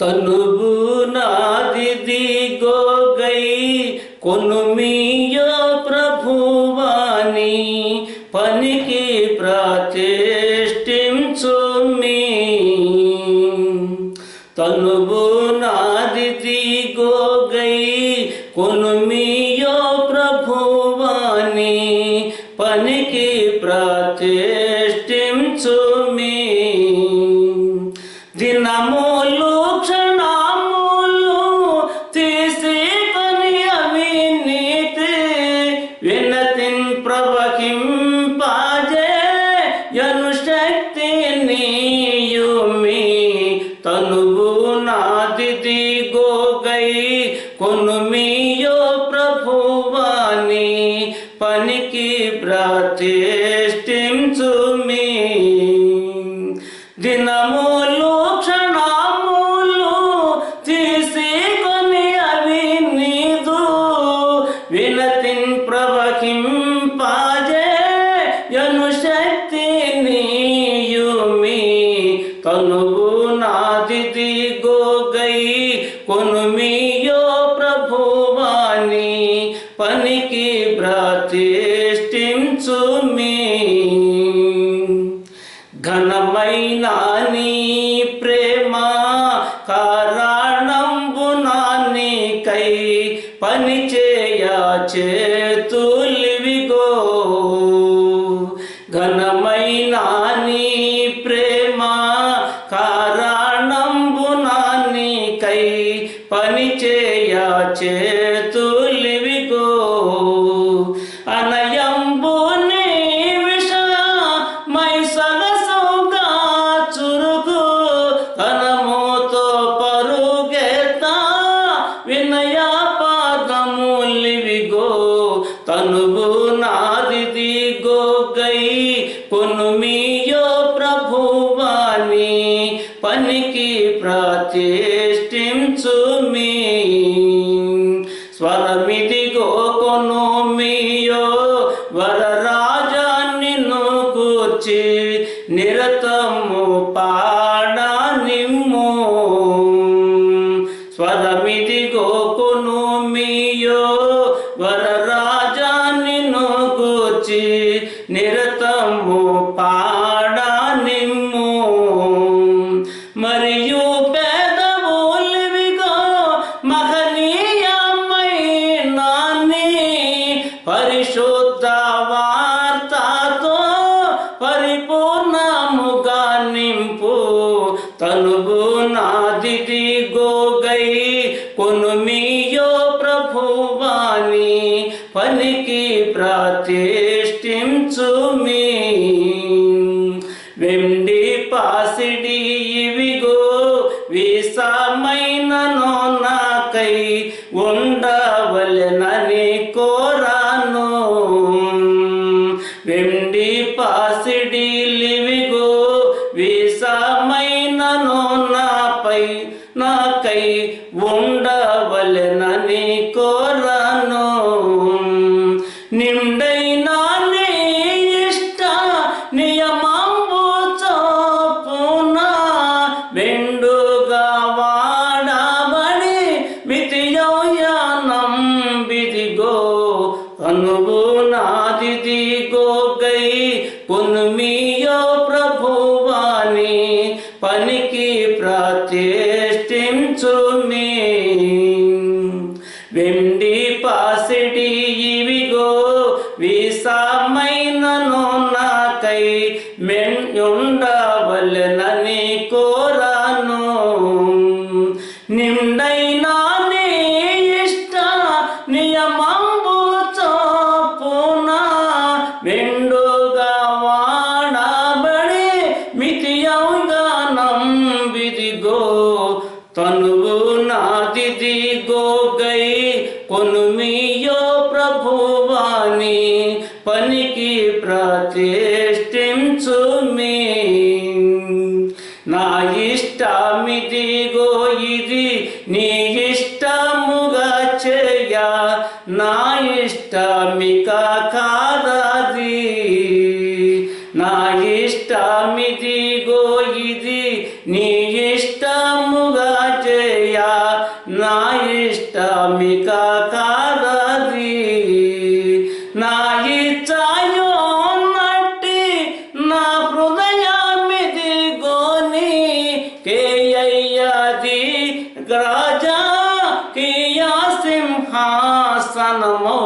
తనువు నాదిది గోగై కొనుమియో ప్రభువాని పనికి ప్రతిష్ఠించు మీ. తనువు నాదిది గోగై కొనుమియో ప్రభువాని పనికి ప్రతిష్ఠించు పనికి ప్రతిష్ఠించు మీ దినములు క్షణములు తీసుకొని అవి నీదు వినతిన్ ప్రవహింపాజే యను శక్తి నీయుమి. తనువు నాది గోగై కొనుమియో కొనుమియో ప్రభువాని పనికి ప్రతిష్ఠించు మీ స్వరమిదిగో కొను మీయో వరరాజా నిన్ను నిరతము పాడా నిమ్ము. స్వరమిదిగో కొను మీయో తనుగు నాదిది గోగై కొనుమియో ప్రభువాని పనికి ప్రతిష్ఠించు మీ వెండి పాసిడి ఇవిగో విసమైనను నాకై ఉండవలెనని కోరాను. వెండి పాసిడి లివిగో అనువు నాది గోగై కొనుమియో ప్రభువాని పనికి ప్రతిష్ఠించు మీ వెండి పాసిడి ఇవిగో విసమైనను నాకై మెన్ ఉండవలెనని కోరాను. నిండైన తనువు నాదిది గోగై కొనుమియో ప్రభువాని పనికి ప్రతిష్ఠించు మీ నా ఇష్టమిది గో ఇది నీ ఇష్టముగా చేయ నా ఇష్టమిక కాదది. నా ఇష్టమిది గో ఇది నీ ఇష్ట इष्टामिका काररी नाई चायो नटी, ना हृदयामि गोनी। के यदि राजा, किया सिंहासनमो।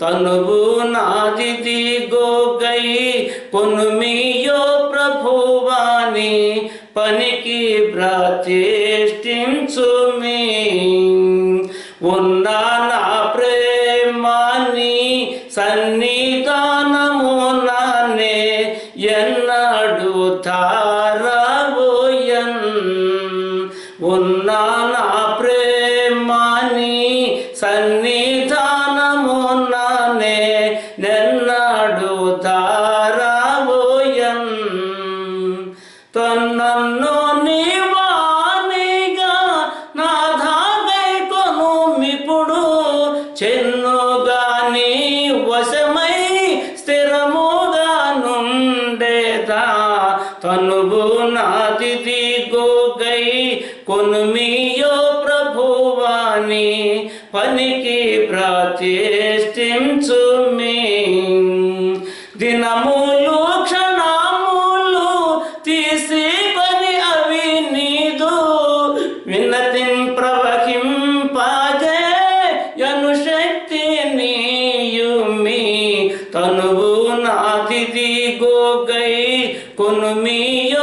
तनबु नादि दिगो गई कुनमियो प्रभुवानी। నా ప్రేమాని సన్నిధానము ఎన్నడు తారబోయన్ ఉన్న నా ప్రేమాని సన్నీ తనువు గోగై కొనుమియో ప్రభువాని పనికి ప్రతిష్ఠించుమి దినములు క్షణములు తీసుకొని అవి నీదు విన్నతి ప్రవహింపజే యను శక్తి నీయుమి. తనువు నాతిథి గోగై కొనుమియో